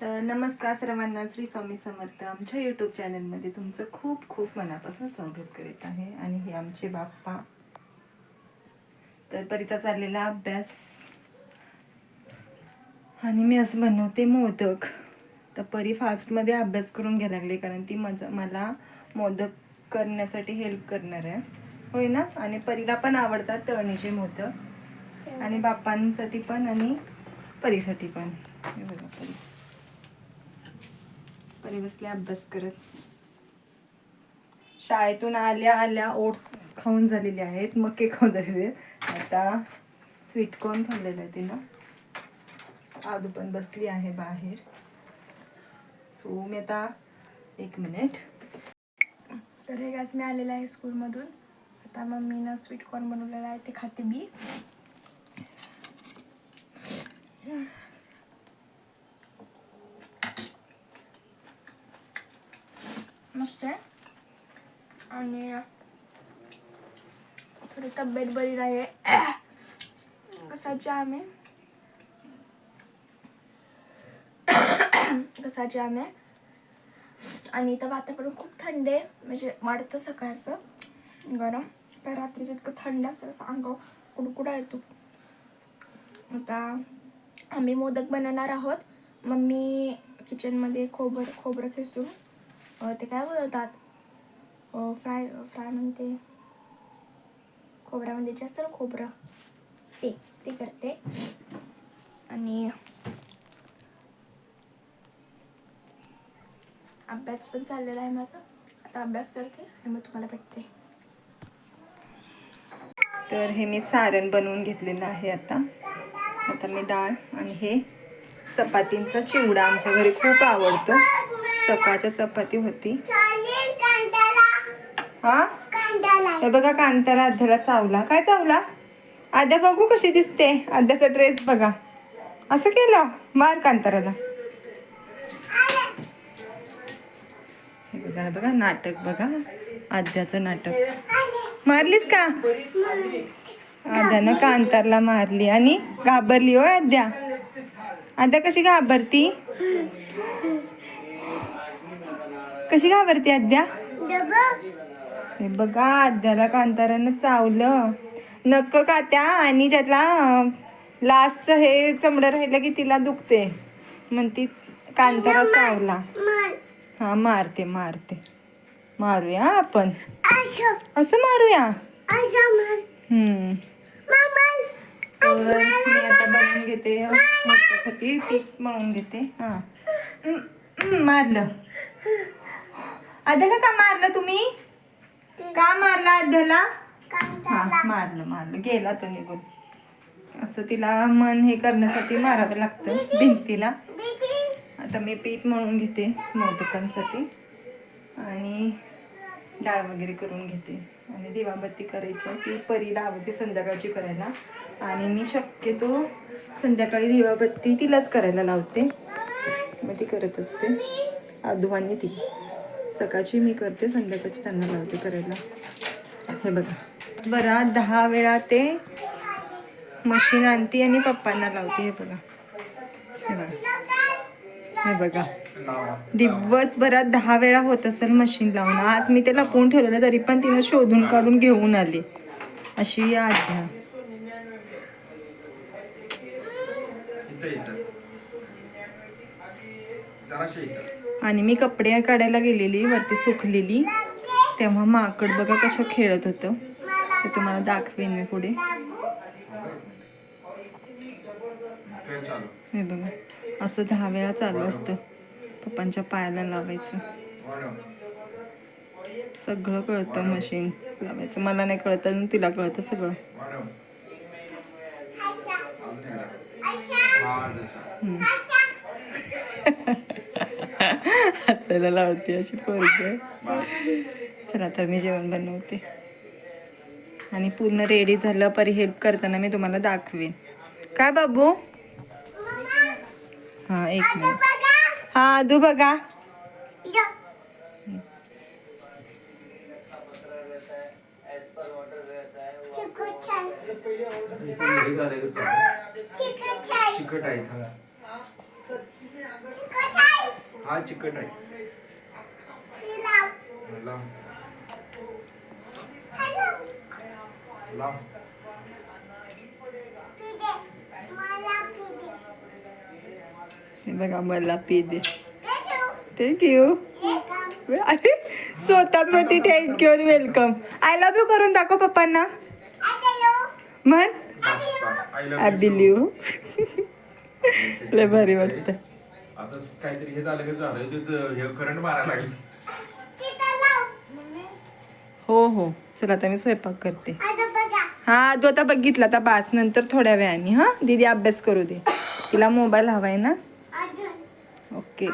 तर नमस्कार सर्वांना श्री स्वामी समर्थ. आमच्या यूट्यूब चॅनलमध्ये तुमचं खूप खूप मनापासून स्वागत करीत आहे. आणि हे आमचे बाप्पा. तर परीचा चाललेला अभ्यास. आणि मी असं बनवते मोदक. तर परी फास्टमध्ये अभ्यास करून घ्यायला लागले कारण ती माझं मला मोदक करण्यासाठी हेल्प करणार आहे. होय ना? आणि परीला पण आवडतात तळणीचे मोदक. आणि बाप्पांसाठी पण आणि परीसाठी पण. हे बघा परी. परी बसले अभ्यास करत. शाळेतून आल्या आल्या ओट्स खाऊन झालेले आहेत मके खाऊन झालेले आहेत. आता स्वीटकॉर्न खाल्लेलं आहे तिनं. आदू पण बसली आहे बाहेर. सो मी आता एक मिनिट. तर हे गॅस मी आलेलं आहे स्कूलमधून आता मम्मीनं स्वीट कॉर्न बनवलेलं आहे ते खाते मी. मस्त आहे आणि थोडी तब्येत बरी नाही कसा जाम आहे कसा जाम आहे आणि इथं वातावरण खूप थंड आहे. म्हणजे वाढतं सकाळचं गरम. तर रात्रीचं इतकं थंड असं असं कुडकुडा येतो. आता आम्ही मोदक बनवणार आहोत. मम्मी किचनमध्ये खोबर खोबरं खेचून ते काय बोलवतात फ्राय फ्राय म्हणते. खोबऱ्यामध्ये जास्त ना खोबरं. ते ते करते. आणि अभ्यास पण चाललेला आहे माझा. आता अभ्यास करते आणि मग तुम्हाला भेटते. तर हे मी सारण बनवून घेतलेलं आहे आता. आता मी डाळ आणि हे चपातींचा चिवडा आमच्या घरी खूप आवडतो. सकाळच्या चपाती होती. हा? हे बघा कांतारा आध्याला चावला. काय चावला? आद्या बघू कशी दिसते. आद्याचा ड्रेस बघा. असं केलं? मार कांताराला. बघा बघा नाटक बघा. आद्याचं नाटक. मारलीस का? आद्यानं कांतारला मारली. आणि घाबरली हो आद्या? आद्या कशी घाबरती? कशी घाबरती आद्या? हे बघा आद्याला कांतारानं चावलं. नक्क कात्या आणि त्याला लास्ट हे चमडं राहिलं की तिला दुखते. म्हणती कांतारा चावला. हा मारते मारते. मारूया आपण? असं. मारूया? हम्म. तर मी आता बनवून घेते मोदकासाठी पीठ मळून घेते. हा. मारलं. आद्याला का मारलं तुम्ही? का मारलं आद्याला? हा मारलं मारलं. गेला तो निघून. असं तिला मन हे करण्यासाठी मारावं लागतं भिंतीला. आता मी पीठ मळून घेते मोदकांसाठी. आणि डाळ वगैरे करून घेते. आणि दिवाबत्ती करायची. ती परीला आवडते संध्याकाळची करायला. आणि मी शक्यतो संध्याकाळी दिवाबत्ती तिलाच करायला लावते. मग ती करत असते. आणि ती. सकाळची मी करते संध्याकाळची त्यांना लावते करायला. हे बघा. बरा दहा वेळा ते मशीन आणते आणि पप्पांना लावते हे बघा. हे बघा. हे बघा. दिवसभरात दहा वेळा होत असेल मशीन लावून. आज मी ते लपवून ठेवलेलं तरी पण तिनं शोधून काढून घेऊन आली. अशी आज्ञा. जराशे आणि मी कपडे काढायला गेलेली वरती सुकलेली. तेव्हा माकड बघा कसं खेळत होतं. ते तुम्हाला दाखवेन मी पुढे. हे बघा असं दहा वेळा चालू असतं. पप्पांच्या पायाला लावायचं. सगळं कळतं मशीन लावायचं. मला नाही कळतं तिला कळतं सगळं. मॅडम हसायला लावते अशी पोरगी. चला तर मी जेवण बनवते. आणि पूर्ण रेडी झालं परी हेल्प करताना मी तुम्हाला दाखवेन. काय बाबू? हा एक मिनिट हा आदू बघा. हे. चिकट आहे हा चिकट आहे. हे बघा मला पी दे थँक्यू अरे स्वतःच म्हणते थँक्यू आणि वेलकम आय लव्ह यू करून दाखव पप्पांना. म्हण. आय. बिलीव लय भारी वाटतं असं काहीतरी हे झालं की झालं. तिथं हे करंट मारायला लागली. हो हो. चला आता मी स्वयंपाक करते. हा तो आता बघितला. आता बास नंतर थोड्या वेळाने हा? दीदी अभ्यास करू दे. तिला मोबाईल हवाय ना? ओके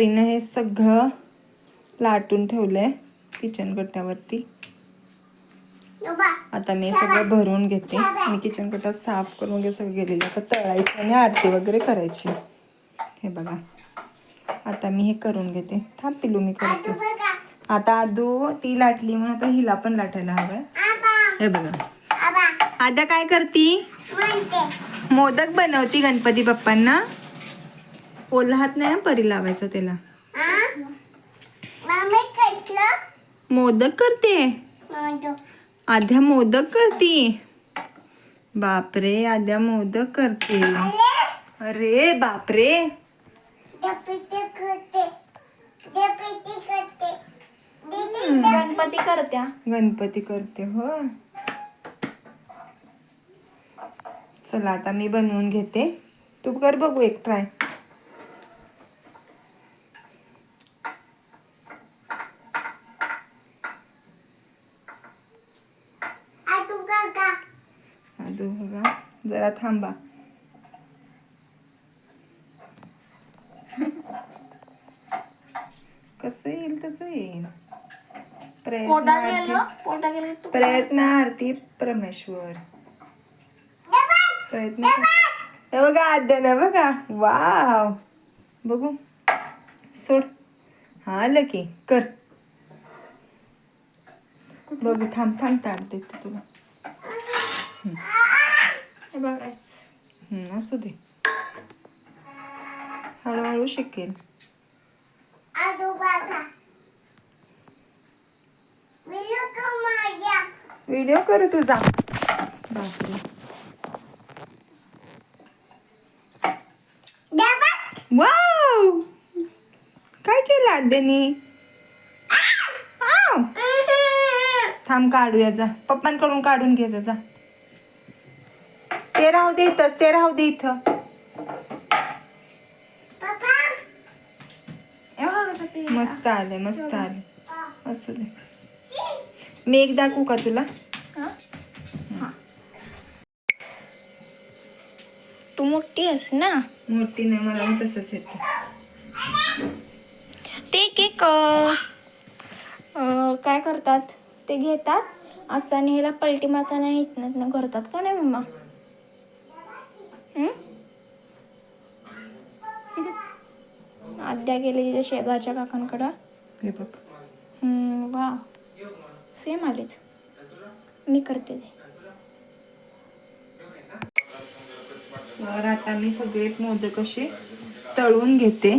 परीनं हे सगळं लाटून ठेवलंय किचन कट्ट्यावरती आता मी हे सगळं भरून घेते. मी किचन कट्टा साफ करून वगैरे सगळं गेलेलं आता तळायची आणि आरती वगैरे करायची. हे बघा. आता मी हे करून घेते. थांब पिलू मी करते. आता आदू ती लाटली म्हणून आता हिला पण लाटायला हवंय हे बघा. आता काय करती? मोदक बनवती गणपती बाप्पांना. ओला हात नाही हं परी लावायचा त्याला. मोदक करते. आध्या मोदक करती. बापरे आद्या मोदक करते. अरे बापरे. गणपती करत्या. गणपती करते हो चला आता मी बनवून घेते. तू कर बघू एक ट्राय. आदू बघा. जरा थांबा. कसं येईल तसं येईल. प्रयत्न पोटा गेलं? तू प्रयत्नार्थी परमेश्वर. प्रयत्न हे बघा आद्याला बघा. वाव. बघू. सोड. हा आलं की. कर. बघू थांब थांब ताट देते तुला. बघायचं हम्म, असू दे हळूहळू शिकेल व्हिडिओ कर तुझा बापरे वाव काय केलं आद्यानी! थांब काढू याचा पप्पांकडून काढून घे त्याचा ते राहू दे इथंच ते राहू दे इथं. हे कसं ते. मस्त आले मस्त आले. असू दे. मी एक दाखवू का तुला? हा? हा. तू मोठी आहेस ना? मोठी नाही मला तसंच येतं. ते केक काय करतात? ते घेतात. असं ह्याला पलटी मारताना इथनं करतात का नाही मम्मा? आद्या गेले तिच्या शेजारच्या काकांकडं. हे बघ. वा. सेम आलेत मी करते ते. तर आता मी सगळे मोदक असे तळून घेते.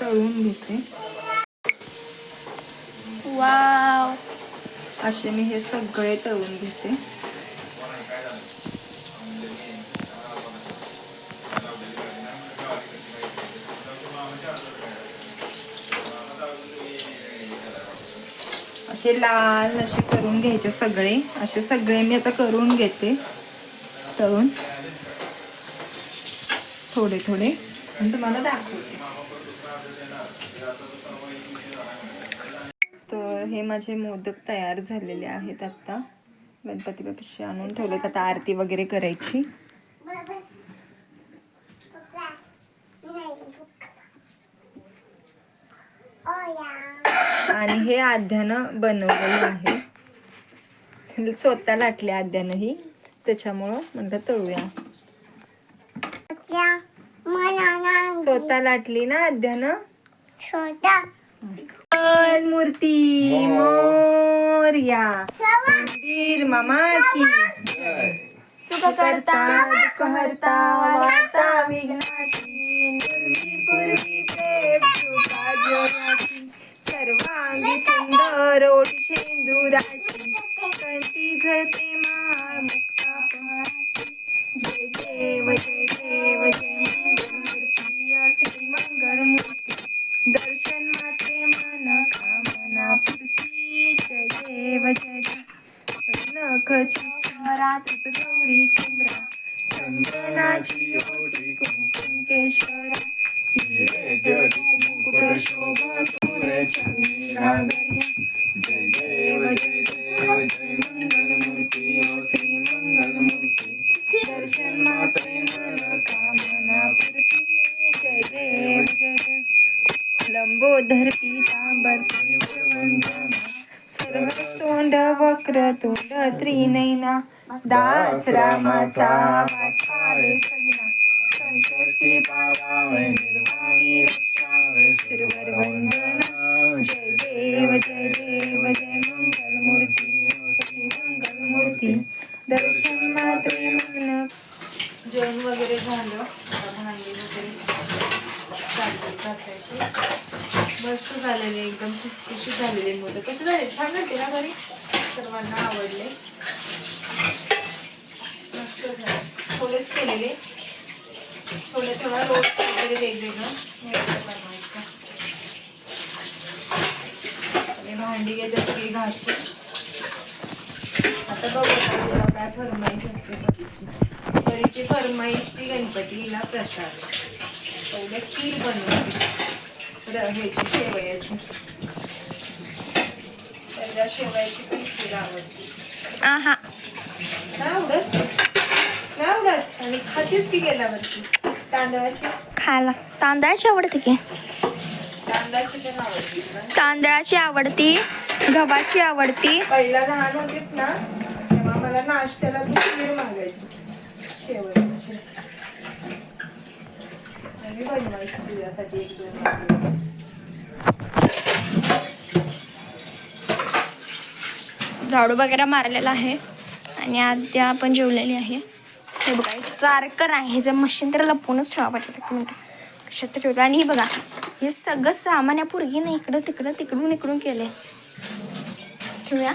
तळून घेते. वाव असे मी हे सगळे तळून घेते. असे लाल असे करून घ्यायचे सगळे. असे सगळे मी आता करून घेते तळून. थोडे थोडे. आणि तुम्हाला दाखवते तर हे माझे मोदक तयार झालेले आहेत आता. गणपती बाप्पाशी आणून ठेवलेत. आता आरती वगैरे करायची. आणि हे आध्यानं बनवलेलं आहे. स्वतः लाटले आद्यानं ही. त्याच्यामुळं म्हणलं तळूया. स्वतः लाटली ना आद्यानं? मंगल मूर्ती मोर्या मंदिर मामा की सुख करता दुःख हरता वार्ता विघ्नाची पूर्वी पूर्वी प्रेम कृपा जयाची. सर्वांगी सुंदर ओढ शेंदुराची. कंठी झळते मा मुक्ता पहाची. जय देव जय देव जय मंगल मूर्ती श्री मंगल मूर्ती. दर्श देव नख चित्रा तुझ गौरी चंदनाची ओटी कुंकुम केशरा. हिरे जडित मुकुट शोभा तुरे चंदी घागरिया. जय देव जय देव जय ओ श्री दर्शन मात्रे मन कामना पूर्ती. जय देव जय देव. तोंड वक्र तोंड त्रिनैना दास रामाचा वाटावे सजना संकष्टी पावावे निर्वाणी रक्षावे सुरवर वंदना जय देव जय देव जय मंगल मूर्ती मंगल मूर्ती दर्शन मात्र मन. जेवण वगैरे झालं भांडी वगैरे चालली घासायची. मस्त झालेले एकदम खुशखुशी झालेले मोदक कसे झाले? छान वाटते ना घरी? सर्वांना आवडले. मस्त झाले. थोडेच केलेले. थोडे थोडा रोज वगैरे वेगवेगळं. बनवायचं. आणि भांडी घेतलं सगळी घासून आता बघू काय फरमाईश असते परीची फरमाईश ती गणपतीला प्रसाद. पहिलं खीर बनवते. ह्याची शेवयाची. त्याला शेवयाची पण खीर आवडते आहा. नाही आवडत? नाही आवडत? आणि खातीच की गेल्यावरती तांदळाची? खायला. तांदळाची आवडते की? तांदळाची पण आवडते. तुला तांदळाची आवडती. गव्हाची आवडती. पहिला लहान होतीस ना तेव्हा मला नाश्त्याला तू खीर मागायची शेवयाची. बनवायची तुझ्यासाठी एक दोन झाडू वगैरे मारलेला आहे. आणि आद्या आपण जेवलेली आहे. हे बघा हे सारखं नाही हे जर मशीन तर लपवूनच ठेवा पाहिजे एक मिनटं. कशात ठेवतो. आणि हे बघा हे सगळं सामान्य पुरगी पोरगीनं इकडं तिकडं तिकडून इकडून केले ठेवूया.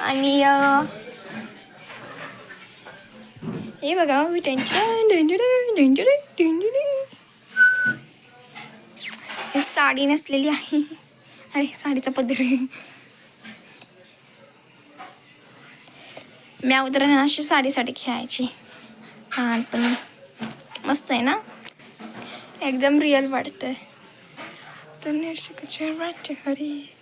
आणि हे बघा मी त्यांच्या साडी नसलेली आहे अरे साडीचा पदर मी अगोदर ना अशी साडीसाठी खेळायची हां पण मस्त आहे ना एकदम रिअल वाटतं वाटतं Hari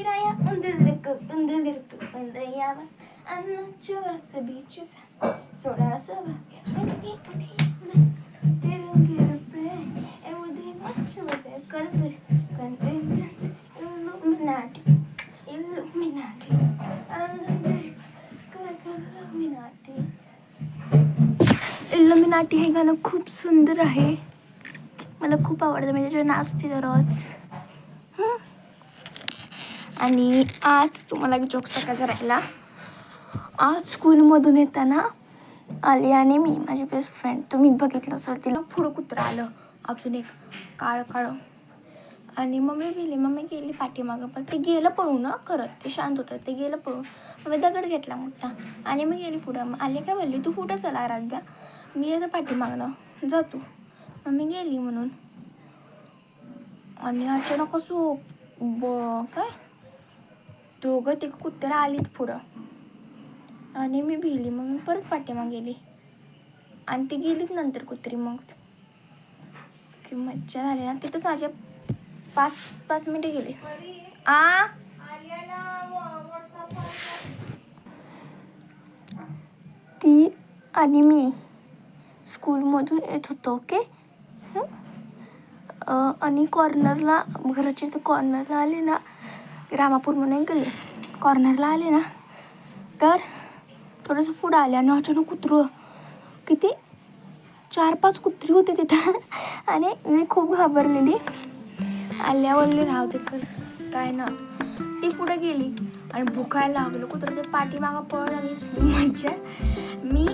Piraña, un delirico, un delirico, un delirico, Anna chora, sabichus, sora saba, unki, unki, didn't get a bed, and would they much with their colors, contingent, illuminati, illuminati, and illuminati. इल्लुमिनाटी हे गाणं खूप सुंदर आहे मला खूप आवडतं म्हणजे त्याच्यावर नाचते दररोज आणि आज तुम्हाला एक जोक सांगायचा राहिला. आज स्कूलमधून येताना आली आणि मी माझी बेस्ट फ्रेंड तुम्ही बघितलं असेल तिला पुढं कुत्रं आलं. अजून एक काळ काळ. आणि मम्मी गेली मम्मी गेली पाठीमागं पण ते गेलं पळून ना खरं ते शांत होतं ते गेलं पळून. मग मी दगड घेतला मोठा. आणि मी गेली पुढं. मग आले काय बोलली तू पुढं चला आराध्या मी येतं पाठीमागणं जा तू. मग मी गेली म्हणून. आणि अचानक असं ब काय? दोघं ते कुत्रा आलीत पुढं. आणि मी भिली मग मी परत पाठीमाग गेली. आणि ती गेलीत नंतर कुत्री मग. की मज्जा झाली ना तिथंच माझ्या पाच पाच मिनिटं गेली. आ? ती आणि मी स्कूलमधून येत होतो ओके? आणि कॉर्नरला घराच्या इथं कॉर्नरला आले ना रामापूर म्हणून गेले कॉर्नरला आले ना तर थोडंसं पुढं आले आणि अचानक कुत्रं किती? चार पाच कुत्री होते तिथं. आणि मी खूप घाबरलेली. आल्यावरली राहू त्याचं काय ना. ती पुढे गेली आणि भुकायला लागलो. कुत्रं ते पाठीमागं पळ आली. मज्जा म्हणजे मी